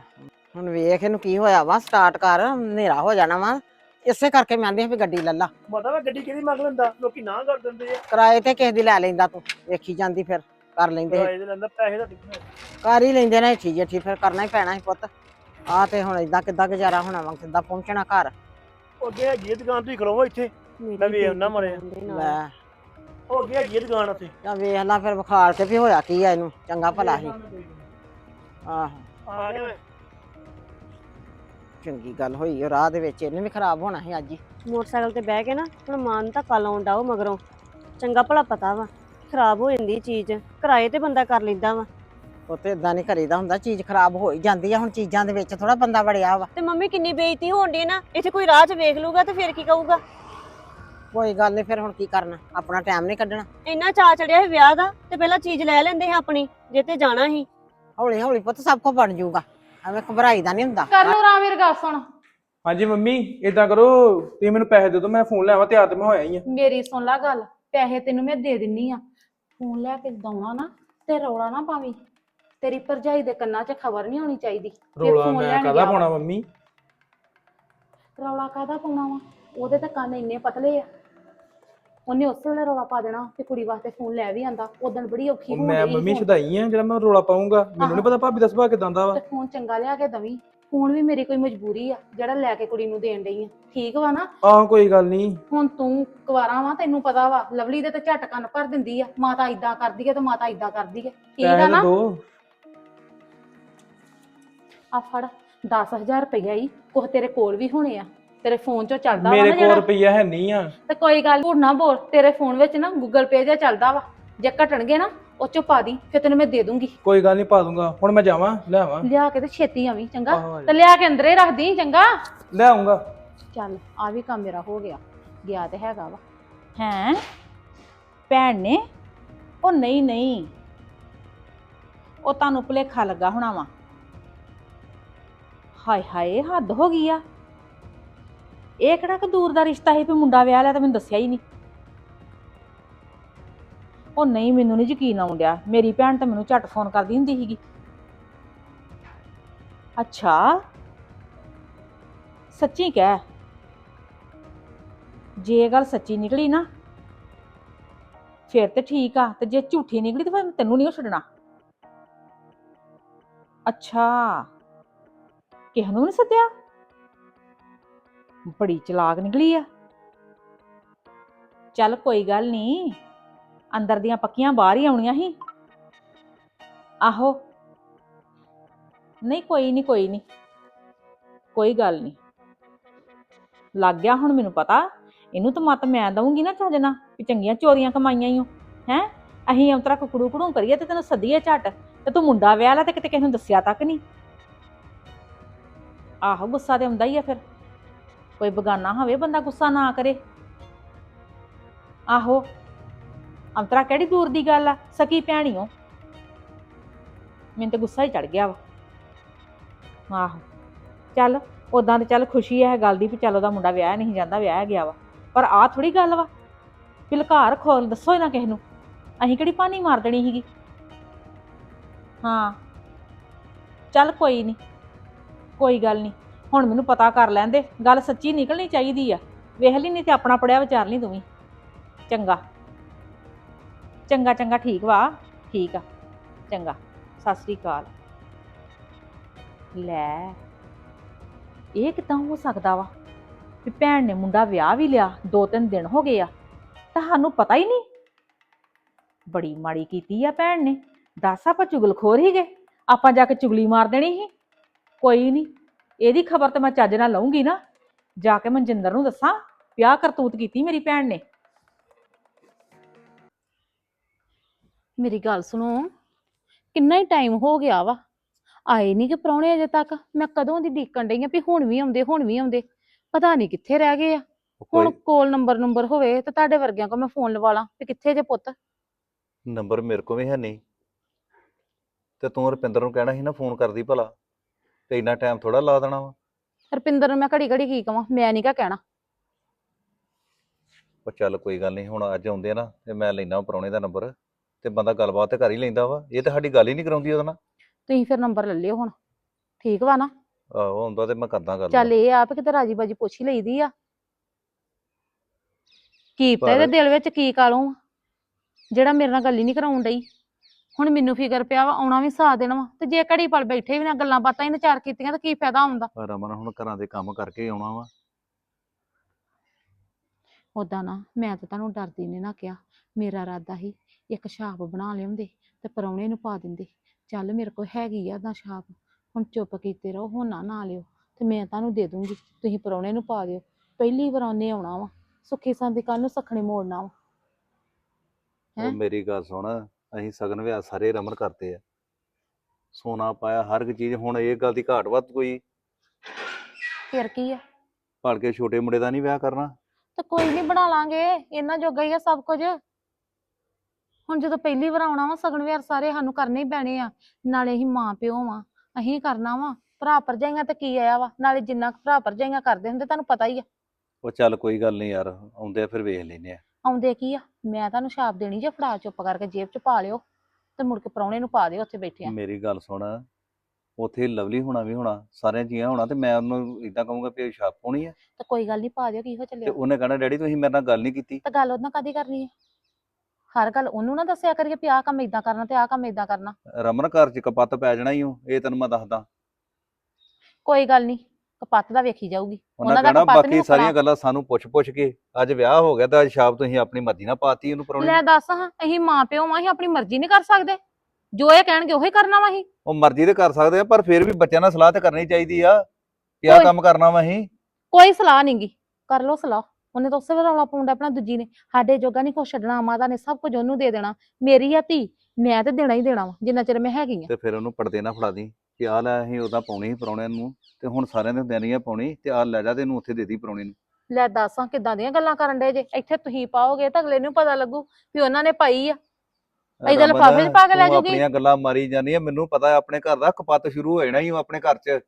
ਹੁਣ ਵੇਖ ਇਹਨੂੰ ਕੀ ਹੋਇਆ ਵਾ ਸਟਾਰਟ ਕਰ ਹਨੇਰਾ ਹੋ ਜਾਣਾ ਵਾ। ਇਸੇ ਕਰਕੇ ਮੈਂ ਆਂਦੀ ਵੀ ਗੱਡੀ ਲੱਲਾ ਮਾਤਾ ਮੈਂ ਗੱਡੀ ਕਿਹਦੀ ਮੰਗ ਲੈਂਦਾ? ਲੋਕੀ ਨਾ ਕਰ ਦਿੰਦੇ ਆ। ਕਿਰਾਏ ਤੇ ਕਿਸੇ ਦੀ ਲੈ ਲੈਂਦਾ ਤੂੰ। ਵੇਖੀ ਜਾਂਦੀ ਫਿਰ ਕਰ ਲੈਂਦੇ ਕਿਰਾਏ ਦੇ ਲੈਂਦਾ ਪੈਸੇ ਦਾ ਟਿਕਣਾ ਕਰ ਹੀ ਲੈਂਦੇ ਨੇ ਠੀਕ ਹੈ ਠੀਕ ਫਿਰ ਕਰਨਾ ਹੀ ਪੈਣਾ ਸੀ ਪੁੱਤ। ਆ ਤੇ ਹੁਣ ਇਦਾਂ ਕਿੱਦਾਂ ਗੁਜ਼ਾਰਾ ਹੋਣਾ ਵਾ ਕਿੱਦਾਂ ਪਹੁੰਚਣਾ ਘਰ। ਉਹ ਅੱਗੇ ਹੈਗੀ ਆ ਦੁਕਾਨ ਤੁਸੀਂ ਖਲੋਵੋ ਇੱਥੇ। ਮੈਂ ਵੇਖ ਨਾ ਬੇਇੱਜ਼ਤੀ ਮਰੇ। ਲੈ ਉਹ ਅੱਗੇ ਹੈਗੀ ਆ ਦੁਕਾਨ ਉੱਥੇ। ਤਾਂ ਵੇਖ ਲਾ ਫਿਰ ਵਿਖਾਲ ਕੇ ਵੀ ਹੋਇਆ ਕੀ ਆ ਇਹਨੂੰ। ਚੰਗਾ ਭਲਾ ਸੀ। ਆਹੋ। ਆ। ਚੰਗੀ ਗੱਲ ਹੋਈ ਉਹ ਰਾਹ ਦੇ ਵਿੱਚ ਇਹਨੇ ਵੀ ਖਰਾਬ ਹੋਣਾ ਸੀ ਅੱਜ ਹੀ। ਮੋਟਰਸਾਈਕਲ ਤੇ ਬਹਿ ਕੇ ਨਾ ਹੁਣ ਮਾਨ ਤਾਂ ਕੱਲ ਆਉਂਦਾ ਉਹ ਮਗਰੋਂ। ਚੰਗਾ ਭਲਾ ਪਤਾ ਵਾ ਖਰਾਬ ਹੋ ਜਾਂਦੀ ਚੀਜ਼ ਕਿਰਾਏ ਤੇ ਬੰਦਾ ਕਰ ਲੈਂਦਾ ਵਾ। ਉੱਤੇ ਇਦਾਂ ਨਹੀਂ ਕਰੀਦਾ ਹੁੰਦਾ ਚੀਜ਼ ਖਰਾਬ ਹੋ ਹੀ ਜਾਂਦੀ ਆ ਹੁਣ ਚੀਜ਼ਾਂ ਦੇ ਵਿੱਚ ਥੋੜਾ ਬੰਦਾ ਵੜਿਆ ਵਾ। ਤੇ ਮੰਮੀ ਕਿੰਨੀ ਬੇਇੱਜ਼ਤੀ ਹੋਣ ਦੀ ਨਾ ਇੱਥੇ ਕੋਈ ਰਾਹ 'ਚ ਵੇਖ ਲੂਗਾ ਤੇ ਫਿਰ ਕੀ ਕਹੂਗਾ? ਕੋਈ ਗੱਲ ਨਹੀਂ ਫਿਰ ਹੁਣ ਕੀ ਕਰਨਾ ਆਪਣਾ ਟਾਈਮ ਨਹੀਂ ਕੱਢਣਾ। ਇੰਨਾ ਚਾਅ ਚੜਿਆ ਸੀ ਵਿਆਹ ਦਾ ਤੇ ਪਹਿਲਾਂ ਚੀਜ਼ ਲੈ ਲੈਂਦੇ ਸੀ ਆਪਣੀ ਜੇ ਤੇ ਜਾਣਾ ਸੀ। ਹੌਲੀ ਹੌਲੀ ਪੁੱਤ ਸਭ ਕੁਝ ਬਣ ਜਾਊਗਾ। ਐਵੇਂ ਘਬਰਾਈ ਦਾ ਨਹੀਂ ਹੁੰਦਾ। ਕਰ ਲੋ ਰਾਮ ਮੇਰੀ ਗੱਲ ਸੁਣ। ਹਾਂਜੀ ਮੰਮੀ ਇਦਾਂ ਕਰੋ ਤੁਸੀਂ ਮੈਨੂੰ ਪੈਸੇ ਦੇ ਦਿਓ ਮੈਂ ਫੋਨ ਲਿਆਵਾਂ ਤਿਆਰ ਤੇ ਮੈਂ ਹੋਇਆ ਹੀ ਆ। ਮੇਰੀ ਸੁਣ ਲੈ ਗੱਲ ਪੈਸੇ ਤੈਨੂੰ ਮੈਂ ਦੇ ਦਿੰਨੀ ਆ। ਫੋਨ ਲੈ ਕੇ ਦਵਾਂ ਨਾ ਤੇ ਰੌਲਾ ਨਾ ਪਾਵੀਂ। ਤੇਰੀ ਭਰਜਾਈ ਦੇ ਕੰਨਾਂ 'ਚ ਖਬਰ ਨਹੀਂ ਹੋਣੀ ਚਾਹੀਦੀ। ਰੋਲਾ ਮੈਂ ਲੈਣ ਕਾਹਦਾ ਗਿਆ ਵਾ। ਪਾਉਣਾ ਮੰਮੀ? ਰੌਲਾ ਕਾਹਦਾ ਪਾਉਣਾ ਵਾ? ਉਹਦੇ ਤਾਂ ਕੰਨ ਇੰਨੇ ਪਤਲੇ ਆ। ਉਹਨੇ ਉਸੇ ਵੇਲੇ ਰੌਲਾ ਪਾ ਦੇਣਾ ਕਿ ਕੁੜੀ ਵਾਸਤੇ ਫੋਨ ਲੈ ਵੀ ਆਂਦਾ। ਉਦੋਂ ਬੜੀ ਔਖੀ ਹੋਣ ਮੈਂ ਮੰਮੀ ਛਦਾਈ ਆ ਜਿਹੜਾ ਮੈਂ ਰੋਲਾ ਪਾਉਂਗਾ ਮੈਨੂੰ ਨਹੀਂ ਪਤਾ ਭਾਬੀ ਦਾ ਸੁਭਾਅ ਕਿਦਾਂ ਦਾ ਵਾ। ਤੇ ਫੋਨ ਚੰਗਾ ਲਿਆ ਕੇ ਦਵੀਂ। ਫੋਨ ਵੀ ਮੇਰੀ ਕੋਈ ਮਜਬੂਰੀ ਆ ਜਿਹੜਾ ਲੈ ਕੇ ਕੁੜੀ ਨੂੰ ਦੇਣ ਡਈ ਆ। ਠੀਕ ਵਾ ਨਾ? ਆਹ ਕੋਈ ਗੱਲ ਨਹੀਂ ਹੁਣ ਤੂੰ ਕੁਵਾਰਾ ਵਾ ਤੈਨੂੰ ਪਤਾ ਵਾ ਲਵਲੀ ਦੇ ਤੇ ਝਟ ਕੰਨ ਭਰ ਦਿੰਦੀ ਆ। ਮਾਤਾ ਇਦਾਂ ਕਰਦੀ ਆ ਤੇ ਮਾਤਾ ਇਦਾਂ ਕਰਦੀ ਆ। ਠੀਕ ਆ ਨਾ? ਦੋ। ਆ ਫੜ 10000 ਰੁਪਈਆ ਹੀ ਕੁਛ ਤੇਰੇ ਕੋਲ ਵੀ ਹੋਣੇ ਆ। ਤੇਰੇ ਫੋਨ 'ਚੋਂ ਚੱਲਦਾ ਵਾ ਮੇਰੇ ਨਾ ਕੋਲ ਜਿਹੜਾ। ਰੁਪਈਆ ਹੈ ਨਹੀਂ ਆ। ਤੇ ਕੋਈ ਗੱਲ ਝੂਠ ਨਾ ਬੋਲ ਤੇਰੇ ਫੋਨ ਵਿੱਚ ਨਾ ਗੂਗਲ ਪੇ ਜਿਹਾ ਚੱਲਦਾ ਵਾ। ਜੇ ਘਟਣਗੇ ਨਾ ਉਹ 'ਚੋਂ ਪਾ ਦੀ ਫਿਰ ਤੈਨੂੰ ਮੈਂ ਦੇ ਦੂੰਗੀ। ਕੋਈ ਗੱਲ ਨਹੀਂ ਪਾ ਦੂੰਗਾ। ਹੁਣ ਮੈਂ ਜਾਵਾਂ ਲੈ ਆਵਾਂ। ਲਿਆ ਕੇ ਤੇ ਛੇਤੀ ਆਵੀਂ ਚੰਗਾ? ਆਹੋ ਆ ਜਾ। ਤੇ ਲਿਆ ਕੇ ਅੰਦਰੇ ਰੱਖ ਦੀ ਚੰਗਾ? ਲੈ ਆਉਂਗਾ। ਚੱਲ ਆ ਵੀ ਕੰਮ ਮੇਰਾ ਹੋ ਗਿਆ। ਗਿਆ ਤੇ ਹੈਗਾ ਵਾ। ਹੈਂ? ਭੈਣ ਨੇ? ਉਹ ਨਹੀਂ ਨਹੀਂ। ਉਹ ਤੁਹਾਨੂੰ ਭੁਲੇਖਾ ਲੱਗਾ ਹੋਣਾ ਵਾ। ਹਾਏ ਹਾਏ ਹੱਦ ਹੋ ਗਈ ਆ। ਇਹ ਕਿਹੜਾ ਕਿ ਦੂਰ ਦਾ ਰਿਸ਼ਤਾ ਸੀ, ਵੀ ਮੁੰਡਾ ਵਿਆਹ ਲਿਆ ਤਾਂ ਮੈਨੂੰ ਦੱਸਿਆ ਹੀ ਨਹੀਂ। ਉਹ ਨਹੀਂ, ਮੈਨੂੰ ਨਹੀਂ ਯਕੀਨ ਆਉਣ ਡਿਆ। ਮੇਰੀ ਭੈਣ ਤਾਂ ਮੈਨੂੰ ਝੱਟ ਫੋਨ ਕਰਦੀ ਹੁੰਦੀ ਸੀਗੀ। ਅੱਛਾ। ਸੱਚੀ ਕਹਿ। ਜੇ ਇਹ ਗੱਲ ਸੱਚੀ ਨਿਕਲੀ ਨਾ, ਫਿਰ ਤੇ ਠੀਕ ਆ, ਤੇ ਜੇ ਝੂਠੀ ਨਿਕਲੀ ਤਾਂ ਫਿਰ ਤੈਨੂੰ ਨਹੀਂ ਛੱਡਣਾ। ਅੱਛਾ। ਕਿਸ ਨੂੰ ਨਹੀਂ ਸੱਦਿਆ? ਬੜੀ ਚਲਾਕ ਨਿਕਲੀ ਆ। ਚੱਲ ਕੋਈ ਗੱਲ ਨਹੀਂ ਅੰਦਰ ਦੀਆਂ ਪੱਕੀਆਂ ਬਾਹਰ ਹੀ ਆਉਣੀਆਂ ਸੀ। ਆਹੋ। ਨਹੀਂ, ਕੋਈ ਨਹੀਂ ਕੋਈ ਨਹੀਂ ਕੋਈ ਗੱਲ ਨਹੀਂ ਲੱਗ ਗਿਆ ਹੁਣ ਮੈਨੂੰ ਪਤਾ। ਇਹਨੂੰ ਤਾਂ ਮਤ ਮੈਂ ਦਊਂਗੀ ਨਾ ਚੱਜ ਨਾਲ ਵੀ ਚੰਗੀਆਂ ਚੋਰੀਆਂ ਕਮਾਈਆਂ ਹੀ ਹੋ ਹੈ? ਅਸੀਂ ਅੰਤਰਾ ਕੁਕੜੂ ਕੁੜੂ ਕਰੀਏ ਤੇ ਤੈਨੂੰ ਸੱਦੀਏ ਝੱਟ। ਤੇ ਤੂੰ ਮੁੰਡਾ ਵਿਆਹ ਲਾ ਤੇ ਕਿਤੇ ਕਿਸੇ ਨੂੰ ਦੱਸਿਆ ਤੱਕ ਨਹੀਂ ਆਹੋ, ਗੁੱਸਾ ਤੇ ਆਉਂਦਾ ਹੀ ਆ ਫਿਰ। ਕੋਈ ਬਗਾਨਾ ਹੋਵੇ, ਬੰਦਾ ਗੁੱਸਾ ਨਾ ਕਰੇ। ਆਹੋ, ਅੰਤਰਾ ਕਿਹੜੀ ਦੂਰ ਦੀ ਗੱਲ ਆ? ਸਕੀ ਭੈਣੀਓ ਮੈਨੂੰ ਤੇ ਗੁੱਸਾ ਹੀ ਚੜ ਗਿਆ ਵਾ। ਆਹੋ, ਚੱਲ ਉਦਾਂ ਤੇ ਚੱਲ ਖੁਸ਼ੀ ਹੈ ਗੱਲ ਦੀ ਵੀ ਚੱਲ ਉਹਦਾ ਮੁੰਡਾ ਵਿਆਹ ਨਹੀਂ ਜਾਂਦਾ ਵਿਆਹ ਗਿਆ ਵਾ। ਪਰ ਆਹ ਥੋੜੀ ਗੱਲ ਵਾ, ਵੀ ਲੁਕਾ ਰੱਖੋ ਦੱਸੋ ਹੀ ਨਾ ਕਿਸੇ ਨੂੰ। ਅਸੀਂ ਕਿਹੜੀ ਪਾਣੀ ਮਾਰ ਦੇਣੀ ਸੀਗੀ? ਹਾਂ। ਚੱਲ ਕੋਈ ਨਹੀਂ, ਕੋਈ ਗੱਲ ਨਹੀਂ। ਹੁਣ ਮੈਨੂੰ ਪਤਾ ਕਰ ਲੈਂਦੇ ਗੱਲ ਸੱਚੀ ਨਿਕਲਣੀ ਚਾਹੀਦੀ ਆ। ਵੇਖ ਲਈ ਨਹੀਂ ਤੇ ਆਪਣਾ ਪੜਿਆ ਵਿਚਾਰ ਲਈ ਤੂੰ ਵੀ। ਚੰਗਾ। ਚੰਗਾ ਚੰਗਾ, ਠੀਕ ਵਾ। ਠੀਕ ਆ। ਚੰਗਾ। ਸਤਿ ਸ੍ਰੀ ਅਕਾਲ। ਲੈ, ਇਹ ਕਿਦਾਂ ਹੋ ਸਕਦਾ ਵਾ? ਵੀ ਭੈਣ ਨੇ ਮੁੰਡਾ ਵਿਆਹ ਵੀ ਲਿਆ ਦੋ ਤਿੰਨ ਦਿਨ ਹੋ ਗਏ ਆ। ਤੁਹਾਨੂੰ ਪਤਾ ਹੀ ਨਹੀਂ? ਬੜੀ ਮਾੜੀ ਕੀਤੀ ਆ ਭੈਣ ਨੇ। ਦੱਸ ਆਪਾਂ ਚੁਗਲਖੋਰ ਹੀ ਗਏ ਆਪਾਂ ਜਾ ਕੇ ਚੁਗਲੀ ਮਾਰ ਦੇਣੀ ਸੀ? ਕੋਈ ਨਹੀਂ। ਇਹਦੀ ਖਬਰ ਤੇ ਮੈਂ ਚੱਜ ਨਾਲ ਲਊਂਗੀ ਨਾ। ਜਾ ਕੇ ਮਨਜਿੰਦਰ ਨੂੰ ਦੱਸਾਂ ਵਿਆਹ ਕਰਤੂਤ ਕੀਤੀ ਮੇਰੀ ਭੈਣ ਨੇ। ਮੇਰੀ ਗੱਲ ਸੁਣੋ ਕਿੰਨਾ ਹੀ ਟਾਈਮ ਹੋ ਗਿਆ ਵਾ। ਆਏ ਨਹੀਂ ਕਿ ਪ੍ਰਾਹੁਣੇ ਅਜੇ ਤੱਕ। ਮੈਂ ਕਦੋਂ ਦੀ ਡੀਕਣ ਡਈ ਆ ਵੀ ਹੁਣ ਵੀ ਆਉਂਦੇ ਹੁਣ ਵੀ ਆਉਂਦੇ। ਪਤਾ ਨਹੀਂ ਕਿੱਥੇ ਰਹਿ ਗਏ ਆ। ਹੁਣ ਕੋਲ ਨੰਬਰ ਨੰਬਰ ਹੋਵੇ ਤੇ ਤੁਹਾਡੇ ਵਰਗਿਆਂ ਕੋ ਮੈਂ ਫੋਨ ਲਵਾ ਲਾਂ ਵੀ ਕਿੱਥੇ ਜੇ ਪੁੱਤ। ਨੰਬਰ ਮੇਰੇ ਕੋਲ ਵੀ ਹੈ ਨਹੀਂ। ਤੇ ਤੂੰ ਰੁਪਿੰਦਰ ਨੂੰ ਕਹਿਣਾ ਸੀ ਨਾ ਫੋਨ ਕਰਦੀ ਭਲਾ। ਤੇ ਇੰਨਾ ਟਾਈਮ ਥੋੜਾ ਲਾ ਦੇਣਾ ਵਾ। ਰਪਿੰਦਰ ਨੂੰ ਮੈਂ ਘੜੀ ਘੜੀ ਕੀ ਕਵਾਂ ਮੈਂ ਨਹੀਂ ਕਾ ਕਹਿਣਾ। ਉਹ ਚੱਲ ਕੋਈ ਗੱਲ ਨਹੀਂ ਹੁਣ ਅੱਜ ਆਉਂਦੇ ਆ ਨਾ ਤੇ ਮੈਂ ਲੈਣਾ ਪਰੌਣੇ ਦਾ ਨੰਬਰ ਤੇ ਬੰਦਾ ਗੱਲਬਾਤ ਤੇ ਕਰ ਹੀ ਲੈਂਦਾ ਵਾ। ਇਹ ਤਾਂ ਸਾਡੀ ਗੱਲ ਹੀ ਨਹੀਂ ਕਰਾਉਂਦੀ ਉਹਦੇ ਨਾਲ। ਤੁਸੀਂ ਫਿਰ ਨੰਬਰ ਲੈ ਲਿਓ ਹੁਣ। ਠੀਕ ਵਾ ਨਾ? ਆਹੋ ਹੁੰਦਾ ਤੇ ਮੈਂ ਕਰਦਾ ਗੱਲ। ਚੱਲ ਇਹ ਆ ਵੀ ਕਿਤੇ ਰਾਜੀ ਬਾਜੀ ਪੁੱਛ ਹੀ ਲਈਦੀ ਆ। ਕੀ ਪਤਾ ਪਰ- ਇਹਦੇ ਦਿਲ ਵਿੱਚ ਕੀ ਕਾਲੋਂ ਆ। ਜਿਹੜਾ ਮੇਰੇ ਨਾਲ ਗੱਲ ਹੀ ਨਹੀਂ ਕਰਾਉਣ ਡਈ। ਹੁਣ ਮੈਨੂੰ ਫਿਕਰ ਪਿਆ ਵਾ ਆਉਣਾ ਵੀ ਸਾਥ ਦੇਣਾ ਵਾ। ਤੇ ਜੇ ਘੜੀ ਪਲ ਬੈਠੇ ਵੀ ਨਾ ਗੱਲਾਂ ਬਾਤਾਂ ਹੀ ਨਾ ਚਾਰ ਕੀਤੀਆਂ ਤਾਂ ਕੀ ਫਾਇਦਾ ਹੁੰਦਾ? ਪਰ ਰਮਨ ਹੁਣ ਘਰਾਂ ਦੇ ਕੰਮ ਕਰਕੇ ਆਉਣਾ ਵਾ। ਉਦਾਂ ਨਾ ਮੈਂ ਤਾਂ ਤੁਹਾਨੂੰ ਡਰਦੀ ਨੇ ਨਾ ਕਿਹਾ। ਮੇਰਾ ਇਰਾਦਾ ਸੀ ਇੱਕ ਛਾਪ ਬਣਾ ਲਿਆਉਂਦੇ ਤੇ ਪਰੌਣੇ ਨੂੰ ਪਾ ਦਿੰਦੇ। ਚੱਲ ਮੇਰੇ ਕੋਲ ਹੈਗੀ ਆ ਤਾਂ ਛਾਪ ਹੁਣ ਚੁੱਪ ਕੀਤੇ ਰਹੋ ਹੁਣ ਨਾ ਨਾ ਲਿਓ। ਤੇ ਮੈਂ ਤੁਹਾਨੂੰ ਦੇ ਦੂੰਗੀ ਤੁਸੀਂ ਪਰੌਣੇ ਨੂੰ ਪਾ ਦਿਓ। ਪਹਿਲੀ ਵਾਰ ਉਹਨੇ ਆਉਣਾ ਵਾ ਸੁੱਖੀ ਸੰਦੀ ਕੱਲ ਨੂੰ ਸਖਣੇ ਮੋੜਨਾ ਵਾ। ਹੈਂ? ਮੇਰੀ ਗੱਲ ਸੁਣ ਅਸੀਂ ਸਗਨ ਵਿਆਹ ਸਾਰੇ ਰਮਨ ਕਰਦੇ ਆ। ਸੋਨਾ ਪਾਇਆ ਹਰ ਇੱਕ ਚੀਜ਼ ਹੁਣ ਇਹ ਗੱਲ ਦੀ ਘਾਟ ਵੱਧ ਕੋਈ? ਫਿਰ ਕੀ ਆ? ਭੜ ਕੇ ਛੋਟੇ ਮੁੰਡੇ ਦਾ ਨਹੀਂ ਵਿਆਹ ਕਰਨਾ? ਤੇ ਕੋਈ ਨਹੀਂ ਬਣਾ ਲਾਂਗੇ ਇਹਨਾਂ ਜੋਗਾ ਹੀ ਆ ਸਭ ਕੁਝ। ਹੁਣ ਜਦੋਂ ਪਹਿਲੀ ਵਾਰ ਆਉਣਾ ਵਾ ਸਗਨ ਵਿਹਾਰ ਸਾਰੇ ਸਾਨੂੰ ਕਰਨੇ ਹੀ ਪੈਣੇ ਆ। ਨਾਲੇ ਹੀ ਮਾਂ ਪਿਓ ਵਾਂ ਅਸੀਂ ਕਰਨਾ ਵਾ। ਭਰਾ ਭਰਜਾਈਆਂ ਤੇ ਕੀ ਆਇਆ ਵਾ? ਨਾਲੇ ਜਿੰਨਾ ਕੁ ਭਰਾ ਭਰਜਾਈਆਂ ਕਰਦੇ ਹੁੰਦੇ ਤੁਹਾਨੂੰ ਪਤਾ ਹੀ ਆ। ਉਹ ਚੱਲ ਕੋਈ ਗੱਲ ਨਹੀਂ ਯਾਰ ਆਉਂਦੇ ਆ ਫਿਰ ਵੇਖ ਲੈਨੇ ਆ। ਆਉਂਦੇ ਕੀ ਆ? ਮੈਂ ਤੁਹਾਨੂੰ ਛਾਪ ਦੇਣੀ ਜੇ ਫੜਾ ਚੁੱਪ ਕਰਕੇ ਜੇਬ 'ਚ ਪਾ ਲਿਓ ਤੇ ਮੁੜ ਕੇ ਪ੍ਰਾਹੁਣੇ ਨੂੰ ਪਾ ਦਿਓ ਉੱਥੇ ਬੈਠਿਆਂ। ਮੇਰੀ ਗੱਲ ਸੁਣ ਉੱਥੇ ਲਵਲੀ ਹੋਣਾ ਵੀ ਹੋਣਾ ਸਾਰਿਆਂ ਜੀਆਂ ਹੋਣਾ ਤੇ ਮੈਂ ਉਹਨੂੰ ਇਦਾਂ ਕਹੂੰਗਾ ਵੀ ਛਾਪ ਪਾਉਣੀ ਆ। ਤਾਂ ਕੋਈ ਗੱਲ ਨਹੀਂ ਪਾ ਦਿਓ ਕੀ ਹੋ ਤੇ ਉਹਨੇ ਕਹਣਾ ਡੈਡੀ ਤੁਸੀਂ ਮੇਰੇ ਨਾਲ ਗੱਲ ਨਹੀਂ ਕੀਤੀ। ਤਾਂ ਗੱਲ ਉਹਨਾਂ ਕਦੀ ਕਰਨੀ ਹੈ ਹਰ ਗੱਲ ਉਹਨੂੰ ਨਾ ਦੱਸਿਆ ਕਰੀਏ ਵੀ ਆਹ ਕੰਮ ਇਦਾਂ ਕਰਨਾ ਤੇ ਆਹ ਕੰਮ ਇਦਾਂ ਕਰਨਾ। ਰਮਨ ਘਰ ਚ ਕਪੱਤ ਪੈ ਜਾਣਾ ਹੀ ਉਹ ਇਹ ਤੈਨੂੰ ਮੈਂ ਦੱਸਦਾ। ਕੋਈ ਗੱਲ ਨਹੀਂ ਕਪੱਤ ਦਾ ਵੇਖੀ ਜਾਊਗੀ। ਉਹਨਾਂ ਦਾ ਕਹਣਾ ਕਪੱਤ ਨੀ ਬਾਕੀ ਸਾਰੀਆਂ। ਗੱਲਾਂ ਸਾਨੂੰ ਪੁੱਛ ਪੁੱਛ ਕੇ ਅੱਜ ਵਿਆਹ ਹੋ ਗਿਆ ਤਾਂ ਅੱਜ ਛਾਪ ਤੁਸੀਂ ਆਪਣੀ ਮਰਜ਼ੀ ਨਾਲ ਪਾਤੀ ਉਹਨੂੰ ਪਰਾਉਣੀ ਲੈ ਦੱਸ ਹਾਂ ਅਸੀਂ ਮਾਂ ਪਿਓ ਵਾਂ ਅਸੀਂ ਆਪਣੀ ਮਰਜ਼ੀ ਨਹੀਂ ਕਰ ਸਕਦੇ। ਜੋ ਇਹ ਕਹਿਣਗੇ ਉਹੀ ਕਰਨਾ ਵਾ ਅਸੀਂ। ਉਹ ਮਰਜ਼ੀ ਤੇ ਕਰ ਸਕਦੇ ਆ ਪਰ ਫਿਰ ਵੀ ਬੱਚਿਆਂ ਨਾਲ ਸਲਾਹ ਤੇ ਕਰਨੀ ਚਾਹੀਦੀ ਆ। ਕਿ ਕੋਈ- ਕੰਮ ਕਰਨਾ ਵਾ ਅਸੀਂ? ਕੋਈ ਸਲਾਹ ਨਹੀਂਗੀ ਕਰ ਲਓ ਸਲਾਹ। ਉਹਨੇ ਤਾਂ ਉਸੇ ਵੇਲੇ ਰੌਲਾ ਪਾਉਂਦਾ ਆਪਣਾ ਦੂਜੀ ਨੇ। ਸਾਡੇ ਜੋਗਾ ਨਹੀਂ ਕੁਛ ਛੱਡਣਾ ਮਾਤਾ ਨੇ ਸਭ ਕੁਝ ਉਹਨੂੰ ਦੇ ਦੇਣਾ। ਮੇਰੀ ਆ ਧੀ ਮੈਂ ਤੇ ਦੇਣਾ ਹੀ ਦੇਣਾ ਵਾ ਜਿੰਨਾ ਚਿਰ ਮੈਂ ਹੈਗੀ ਆ। ਤੇ ਫਿਰ ਉਹਨੂੰ ਪੜਦੇ ਨਾ ਫੜਾ ਦੀ। ਕਿ ਆਹ ਲੈ ਅਸੀਂ ਉਹਦਾ ਪਾਉਣੀ ਸੀ ਪਰਾਉਣੇ ਨੂੰ ਤੇ ਹੁਣ ਸਾਰਿਆਂ ਦੇ ਦੇਣੀ ਆ ਪਾਉਣੀ ਤੇ ਆਹ ਲੈ ਜਾ ਤੇ ਇਹਨੂੰ ਉੱਥੇ ਦੇ ਦੀ ਪਰਾਉਣੇ ਨੂੰ। ਲੈ ਦੱਸਾਂ ਕਿਦਾਂ ਦੀਆਂ ਗੱਲਾਂ ਕਰਨ ਡੇ ਜੇ ਇੱਥੇ ਤੁਸੀਂ ਪਾਓਗੇ ਤਾਂ ਅਗਲੇ ਨੂੰ ਪਤਾ ਲੱਗੂ ਵੀ ਉਹਨਾਂ ਨੇ ਪਾਈ ਆ। ਏਦਾਂ ਰਮਨ, ਲਿਫਾਫੇ 'ਚ ਪਾ ਕੇ ਲੈ ਤੂੰ ਜਾਊਗੀ। ਆਪਣੀਆਂ ਗੱਲਾਂ ਮਾਰੀ ਜਾਂਦੀ ਆ ਮੈਨੂੰ ਪਤਾ ਹੈ ਆਪਣੇ ਘਰ ਦਾ ਕਪੱਤ ਸ਼ੁਰੂ ਹੋ ਜਾਣਾ ਹੀ ਆਪਣੇ ਘਰ 'ਚ।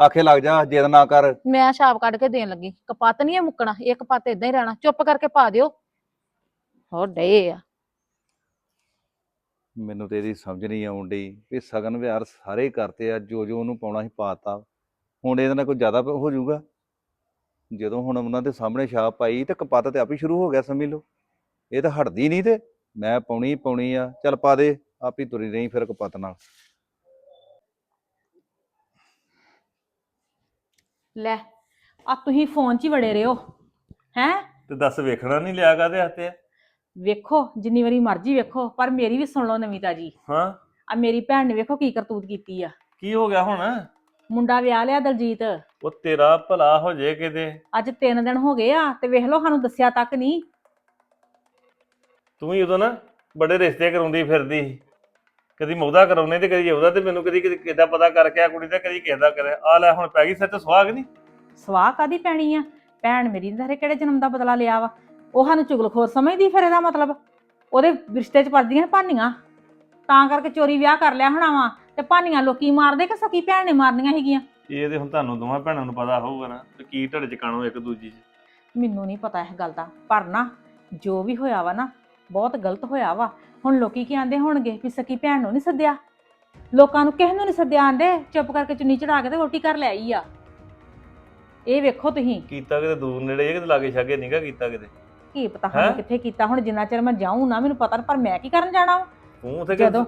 ਆਖੇ ਲੱਗ ਜਾ ਜਿੱਦ ਨਾ ਕਰ। ਮੈਂ ਛਾਪ ਕੱਢ ਕੇ ਦੇਣ ਲੱਗੀ। ਕਪੱਤ ਨਹੀਂ ਇਹ ਮੁੱਕਣਾ ਇਹ ਕਪੱਤ ਇਦਾਂ ਹੀ ਰਹਿਣਾ ਚੁੱਪ ਕਰਕੇ ਪਾ ਦਿਓ। ਹੋਰ ਡੇ ਆ। ਮੈਨੂੰ ਤੇ ਇਹਦੀ ਸਮਝ ਨਹੀਂ ਆਉਣ ਡਈ ਵੀ ਸਗਨ ਵਿਹਾਰ ਸਾਰੇ ਕਰਤੇ ਆ ਜੋ ਜੋ ਉਹਨੂੰ ਪਾਉਣਾ ਸੀ ਪਾਤਾ ਹੁਣ ਇਹਦੇ ਨਾਲ ਕੋਈ ਜ਼ਿਆਦਾ ਹੋ ਜਾਊਗਾ? ਜਦੋਂ ਹੁਣ ਉਹਨਾਂ ਦੇ ਸਾਹਮਣੇ ਛਾਪ ਪਾਈ ਤੇ ਕਪੱਤ ਤੇ ਆਪ ਹੀ ਸ਼ੁਰੂ ਹੋ ਗਿਆ ਸਮਝ ਲਓ। ਇਹ ਤਾਂ ਹਟਦੀ ਨਹੀਂ ਤੇ ਮੈਂ ਪਾਉਣੀ ਪਾਉਣੀ ਆ। ਚੱਲ ਪਾ ਦੇ ਆਪ ਹੀ ਤੁਰੀ ਰਹੀ ਫਿਰ ਕਪੱਤ ਨਾਲ। ਲੈ ਆ ਤੁਸੀਂ ਫੋਨ 'ਚ ਹੀ ਵੜੇ ਰਹੋ ਹੈ? ਤੇ ਦੱਸ ਵੇਖਣਾ ਨਹੀਂ ਲਿਆ ਕਾਦੇ ਹੱਥੇ ਵੇਖੋ ਜਿੰਨੀ ਵਾਰੀ ਮਰਜ਼ੀ ਵੇਖੋ ਪਰ ਮੇਰੀ ਵੀ ਸੁਣ ਲਓ ਨਵੀਂ ਤਾਜੀ। ਹਾਂ? ਆ ਮੇਰੀ ਭੈਣ ਨੇ ਵੇਖੋ ਕੀ ਕਰਤੂਤ ਕੀਤੀ ਆ। ਕੀ ਹੋ ਗਿਆ ਹੁਣ? ਮੁੰਡਾ ਵਿਆਹ ਲਿਆ ਦਲਜੀਤ। ਉਹ ਤੇਰਾ ਭਲਾ ਹੋ ਜੇ ਕਿਤੇ। ਅੱਜ 3 ਦਿਨ ਹੋ ਗਏ ਆ ਤੇ ਵੇਖ ਲਓ ਸਾਨੂੰ ਦੱਸਿਆ ਤੱਕ ਨਹੀਂ। ਤੂੰ ਹੀ ਉਦੋਂ ਨਾ ਬੜੇ ਰਿਸ਼ਤੇ ਕਰਾਉਂਦੀ ਫਿਰਦੀ ਸੀ। ਕਦੀ ਮੌਦਾ ਕਰਾਉਣੇ ਤੇ ਕਦੀ ਉਹਦਾ ਤੇ ਮੈਨੂੰ ਕਦੀ ਕਦੀ ਕਿਦਾਂ ਪਤਾ ਕਰਕੇ ਆ ਕੁੜੀ ਦਾ ਕਦੀ ਕਿਹਦਾ ਕਰੇ ਆ ਲੈ ਹੁਣ ਪੈ ਗਈ ਸੱਚ ਸੁਹਾਗ ਨਹੀਂ? ਸਵਾਹ ਕਾਦੀ ਪੈਣੀ ਆ? ਭੈਣ ਮੇਰੀ ਨੇ ਹਰੇ ਕਿਹੜੇ ਜਨਮ ਦਾ ਬਦਲਾ ਲਿਆ ਵਾ। ਉਹ ਸਾਨੂੰ ਚੁਗਲਖੋਰ ਸਮਝਦੀ ਫਿਰ ਇਹਦਾ ਮਤਲਬ। ਉਹਦੇ ਰਿਸ਼ਤੇ 'ਚ ਪਰਦੀਆਂ ਭਾਨੀਆਂ। ਤਾਂ ਕਰਕੇ ਚੋਰੀ ਵਿਆਹ ਕਰ ਲਿਆ ਹੋਣਾ ਵਾ ਤੇ ਭਾਨੀਆਂ ਲੋਕੀ ਮਾਰਦੇ ਕਿ ਸਕੀ ਭੈਣ ਨੇ ਮਾਰਨੀਆਂ ਹੈਗੀਆਂ? ਇਹ ਤੇ ਹੁਣ ਤੁਹਾਨੂੰ ਦੋਵਾਂ ਭੈਣਾਂ ਨੂੰ ਪਤਾ ਹੋਊਗਾ ਨਾ ਤੇ ਕੀ ਢੜ ਚਕਾਣੋ ਇੱਕ ਦੂਜੀ 'ਚ। ਮੈਨੂੰ ਨਹੀਂ ਪਤਾ ਇਸ ਗੱਲ ਦਾ ਪਰ ਨਾ ਜੋ ਵੀ ਹੋਇਆ ਵਾ ਨਾ ਬਹੁਤ ਗਲਤ ਹੋਇਆ ਵਾ। ਹੁਣ ਲੋਕੀ ਕੀ ਆਂਦੇ ਹੋਣਗੇ ਵੀ ਸਕੀ ਭੈਣ ਨੂੰ ਨਹੀਂ ਸੱਦਿਆ? ਲੋਕਾਂ ਨੂੰ ਕਿਸੇ ਨੂੰ ਨਹੀਂ ਸੱਦਿਆ ਆਂਦੇ? ਚੁੱਪ ਕਰਕੇ ਚੁੰਨੀ ਚੜਾ ਕੇ ਤੇ ਰੋਟੀ ਕਰ ਲੈ ਆਈ ਆ। ਇਹ ਵੇਖੋ ਤੁਸੀਂ। ਕੀਤਾ ਕਿਤੇ ਦੂਰ ਨੇੜੇ ਕਿਤੇ ਲਾਗੇ ਛਾਗੇ ਨਹੀਂਗਾ ਕੀਤਾ ਕਿਤੇ। ਕੀ ਪਤਾ ਹੈਂ? ਹਾਂ ਕਿੱਥੇ ਕੀਤਾ ਹੁਣ ਜਿੰਨਾ ਚਿਰ ਮੈਂ ਜਾਊਂ ਨਾ ਮੈਨੂੰ ਪਤਾ ਨੀ, ਪਰ ਮੈਂ ਕੀ ਕਰਨ ਜਾਣਾ ਵਾ? ਤੂੰ ਉਥੇ ਜਦੋਂ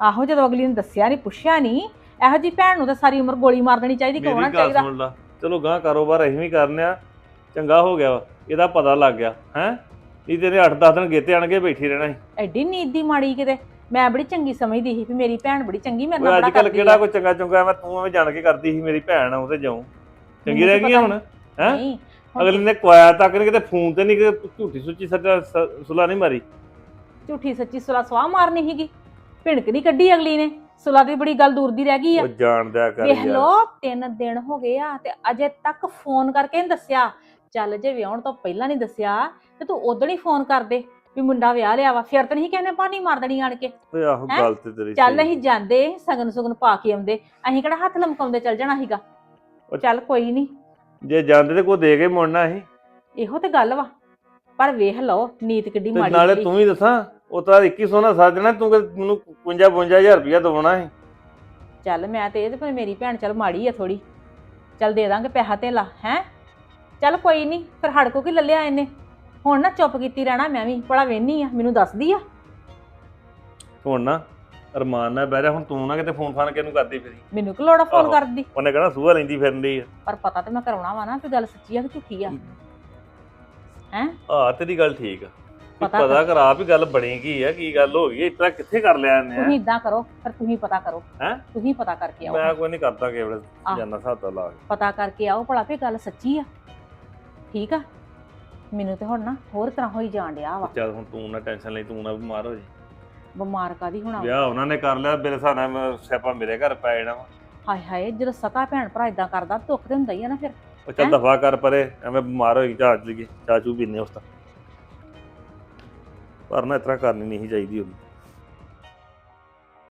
ਆਹੋ ਜਦੋਂ ਅਗਲੀ ਨੇ ਦੱਸਿਆ ਨਹੀਂ ਪੁੱਛਿਆ ਨਹੀਂ ਇਹੋ ਜੀ ਭੈਣ ਨੂੰ ਤਾਂ ਸਾਰੀ ਉਮਰ ਗੋਲੀ ਮਾਰ ਦੇਣੀ ਚਾਹੀਦੀ ਮੇਰੀ ਕੋਣਾ ਗੱਲ ਚਾਹੀਦਾ? ਸੁਣ ਲਾ। ਚਲੋ ਗਾਂ ਕਾਰੋਬਾਰ ਅਸੀਂ ਵੀ ਕਰਨੇ ਆ ਚੰਗਾ ਹੋ ਗਿਆ ਵਾ ਇਹਦਾ ਪਤਾ ਲੱਗ ਗਿਆ ਹੈ? ਇਹ ਤੇਰੇ 8-10 ਦਿਨ ਗੇਤੇ ਆਣ ਕੇ ਬੈਠੀ ਰਹਿਣਾ ਸੀ। ਐਡੀ ਨੀਂਦ ਦੀ ਮਾੜੀ ਕਿਤੇ ਮੈਂ ਬੜੀ ਚੰਗੀ ਸਮਝਦੀ ਸੀ ਵੀ ਮੇਰੀ ਭੈਣ ਬੜੀ ਚੰਗੀ ਮੇਰੇ ਨਾਲ ਅੱਜ ਬੜਾ ਕੱਲ ਕਰਦੀ ਕਿਹੜਾ ਆ। ਕੋਈ ਚੰਗਾ ਚੰਗਾ ਮੈਂ ਤੂੰ ਐਵੇਂ ਜਾਣ ਕੇ ਕਰਦੀ ਸੀ ਮੇਰੀ ਭੈਣ ਆ ਉਹ ਤੇ ਜਾਉਂ ਚੰਗੀ ਮੈਨੂੰ ਰਹਿ ਗਈ ਆ ਪਤਾ ਹੁਣ ਹੈਂ? ਨਹੀਂ ਅਗਲੇ ਨੇ ਕੁਆਇਆ ਤੱਕ ਨਹੀਂ ਕਿਤੇ ਫੋਨ ਤੇ ਨਹੀਂ ਕਿਤੇ ਝੂਠੀ ਸੁੱਚੀ ਸੱਚਾ ਸੁਲਾ ਨਹੀਂ ਮਾਰੀ। ਝੂਠੀ ਸੱਚੀ ਸੁਲਾ ਸਵਾਹ ਮਾਰਨੀ ਸੀਗੀ। ਭਿਣਕ ਨਹੀਂ ਕੱਢੀ ਅਗਲੀ ਨੇ। ਸੁਲਾ ਦੀ ਬੜੀ ਗੱਲ ਦੂਰ ਦੀ ਰਹਿ ਗਈ ਆ। ਉਹ ਜਾਣਦਿਆ ਕਰ ਵੇਖ ਯਾਰ। ਲੋ ਤਿੰਨ ਦਿਨ ਹੋ ਗਏ ਆ ਤੇ ਅਜੇ ਤੱਕ ਫੋਨ ਕਰਕੇ ਨਹੀਂ ਦੱਸਿਆ। ਚੱਲ ਜੇ ਵਿਆਹਣ ਤੋਂ ਪਹਿਲਾਂ ਨਹੀਂ ਦੱਸਿਆ ਤੇ ਤੂੰ ਉਦੋਂ ਹੀ ਫੋਨ ਕਰ ਦੇ ਵੀ ਮੁੰਡਾ ਵਿਆਹ ਲਿਆ ਵਾ। ਫਿਰ ਤਾਂ ਨਹੀਂ ਕਹਿੰਦੇ ਪਾਣੀ ਮਾਰ ਦੇਣੀ ਆਣ ਕੇ। ਓਏ ਆਹੋ ਹੈਂ? ਗੱਲ ਤੇ ਤੇਰੀ ਚੱਲ ਸਹੀ। ਅਸੀਂ ਜਾਂਦੇ ਸਗਨ ਸੁਗਨ ਪਾ ਕੇ ਆਉਂਦੇ। ਅਸੀਂ ਕਿਹੜਾ ਹੱਥ ਲਮਕਾਉਂਦੇ ਚੱਲ ਜਾਣਾ ਸੀਗਾ। ਉਹ- ਚੱਲ ਕੋਈ ਨਹੀਂ ਜੇ ਜਾਂਦੇ ਤੇ ਕੋਈ ਦੇ ਕੇ ਮੁੜਨਾ ਸੀ। ਇਹੋ ਤੇ ਗੱਲ ਵਾ। ਪਰ ਵੇਖ ਲਓ ਨੀਤ ਕਿੱਡੀ ਤੇ ਮਾੜੀ ਨਾਲੇ। ਤੂੰ ਵੀ ਦੱਸਾਂ ਉਹ ਤਾਂ 2100 ਨਾਲ ਸਾਜਣਾ ਤੂੰ ਕਿ ਮੈਨੂੰ 55 52000 ਰੁਪਇਆ ਦਵਾਉਣਾ ਸੀ। ਚੱਲ ਮੈਂ ਤੇ ਇਹ ਤੇ ਪਰ ਮੇਰੀ ਭੈਣ ਚੱਲ ਮਾੜੀ ਆ ਥੋੜੀ ਚੱਲ ਦੇ ਦਾਂਗੇ ਪੈਸਾ ਧੇਲਾ ਹੈ? ਚੱਲ ਕੋਈ ਨਹੀਂ ਫਿਰ ਹੜਕੋ ਕੀ ਲੱਲਿਆ ਇਹਨੇ? ਹੁਣ ਨਾ ਚੁੱਪ ਕੀਤੀ ਰਹਿਣਾ ਮੈਂ ਵੀ ਬੜਾ ਵੇਹਨੀ ਆ ਮੈਨੂੰ ਦੱਸਦੀ ਆ। ਹੁਣ ਨਾ ਅਰਮਾਨ ਨਾਲ ਬਹਿ ਜਾ ਹੁਣ ਤੂੰ ਨਾ ਕਿਤੇ ਫੋਨ ਫਾਨ ਕਿਹਨੂੰ ਕਰਦੀ ਫਿਰੀ? ਮੈਨੂੰ ਕਿ ਲੋੜਾ ਫੋਨ ਆਹੋ। ਕਰਦੀ? ਉਹਨੇ ਕਹਣਾ ਸੂਹਾ ਲੈਂਦੀ ਫਿਰਦੀ ਆ। ਪਰ ਪਤਾ ਤੇ ਮੈਂ ਕਰਾਉਣਾ ਵਾ ਨਾ ਕਿ ਗੱਲ ਸੱਚੀ ਆ ਕਿ ਝੂਠੀ ਆ? ਆ ਤੇਰੀ ਗੱਲ ਠੀਕ ਆ। ਵੀ ਪਤਾ ਪਤਾ ਕਰ। ਹੀ ਗੱਲ ਬਣੀ ਕੀ ਆ ਕੀ ਗੱਲ ਹੋ ਗਈ ਇਸ ਤਰ੍ਹਾਂ ਕਿੱਥੇ ਕਰ ਲਿਆ ਇਹਨੇ? ਤੁਸੀਂ ਇਦਾਂ ਕਰੋ ਫਿਰ ਤੁਸੀਂ ਪਤਾ ਕਰੋ। ਹੈਂ? ਤੁਸੀਂ ਪਤਾ ਕਰਕੇ ਆਓ। ਮੈਂ ਕੋਈ ਨਹੀਂ ਕਰਦਾ ਕੇਵਲ ਆਹ। ਜਾਨਾ ਸਾਤਾ ਲਾ ਕੇ। ਪਤਾ ਕਰਕੇ ਆਓ ਭਲਾ ਵੀ ਗੱਲ ਸੱਚੀ ਆ। ਠੀਕ ਆ? ਮੈਨੂੰ ਤੇ ਹੁਣ ਨਾ ਹੋਰ ਤਰ੍ਹਾਂ ਹੋਈ ਜਾਣ ਡਿਆ ਵਾ। ਚੱਲ ਹੁਣ ਤੂੰ ਨਾ ਟੈਨਸ਼ਨ ਲਈ ਤੂੰ ਨਾ ਬਿਮਾਰ ਹੋ ਜੀ ਬਿਮਾਰ ਕਾਦੀ ਹੋਣਾ? ਵਿਆਹ ਉਹਨਾਂ ਨੇ ਕਰ ਲਿਆ ਮੇਰੇ ਹਿਸਾਬ ਨਾਲ ਸਿਆਪਾ ਮੇਰੇ ਘਰ ਪੈ ਜਾਣਾ ਵਾ। ਹਾਏ ਹਾਏ ਜਦੋਂ ਸਕਾ ਭੈਣ ਭਰਾ ਇਦਾਂ ਕਰਦਾ ਦੁੱਖ ਤੇ ਹੁੰਦਾ ਹੀ ਆ ਨਾ ਫਿਰ ਉਹ ਚੱਲ ਹੈਂ? ਦਫਾ ਕਰ ਪਰੇ ਐਵੇਂ ਬਿਮਾਰ ਹੋਈ ਚਾਹ ਲਈਏ ਚਾਹ ਚੂ ਪੀਨੇ ਉਸ ਤਾਂ ਪਰ ਨਾ ਇਸ ਤਰ੍ਹਾਂ ਕਰਨੀ ਨਹੀਂ ਸੀ ਚਾਹੀਦੀ ਉਹਨੂੰ